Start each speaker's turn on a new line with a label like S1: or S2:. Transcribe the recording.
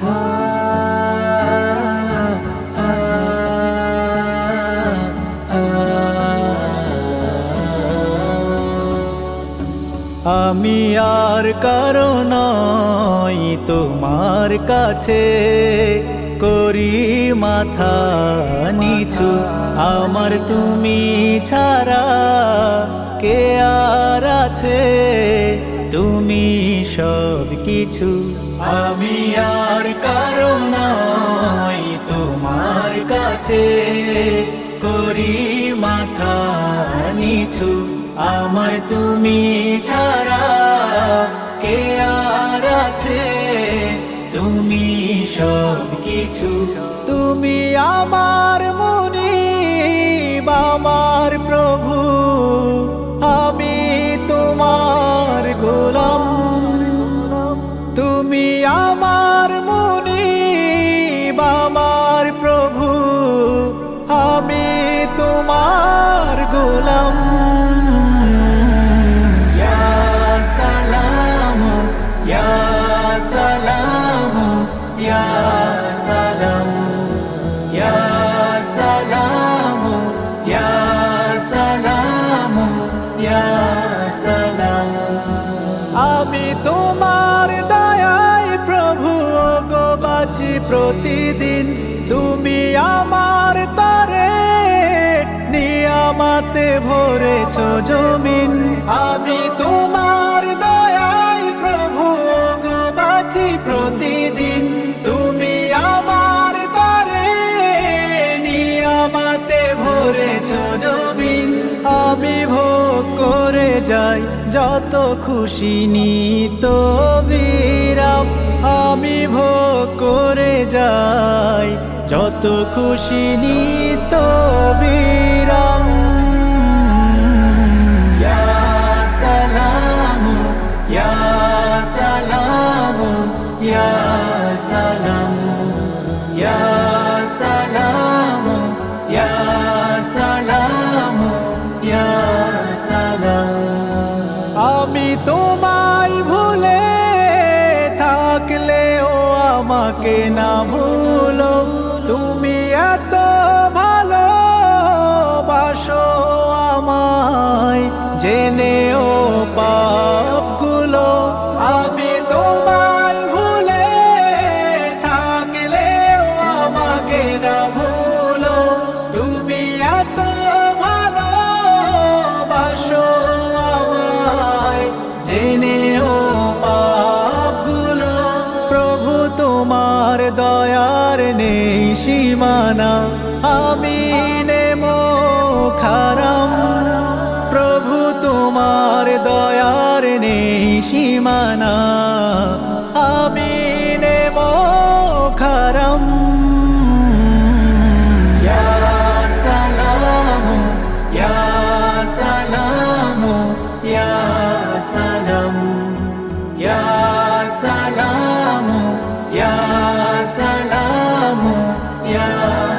S1: আমি আর কারও কারণ তোমার কাছে করি মাথা নিচু। আমার তুমি ছাড়া কে আর আছে? তুমি সব কিছু। আমি আর কারণ তোমার কাছে। করি মাথা নিছু আমার তুমি ছাড়া কে আর আছে? তুমি সব কিছু। তুমি আমার প্রতিদিন তুমি আমার তরে নিয়ামাতে ভরেছ জমিন। আমি তোমার দয়ায় প্রভু বাছি প্রতিদিন। তুমি আমার তরে নিয়ামাতে ভরেছ জমিন। আমি ভোগ করে যাই যত খুশি নিত বিরাম আমি ভোগ করে যাই। যত খুশি নিত বিরাম আমাকে না ভুলো, তুমি এত ভালো বাসো আমায়, জেনেও পাপগুলো আমি তোমায় ভুলে থাকলেও আমাকে না ভুলো, তুমি এত সীমানা আমি নেমো খারাম প্রভু তোমার দয়ার নেই সীমানা Yeah.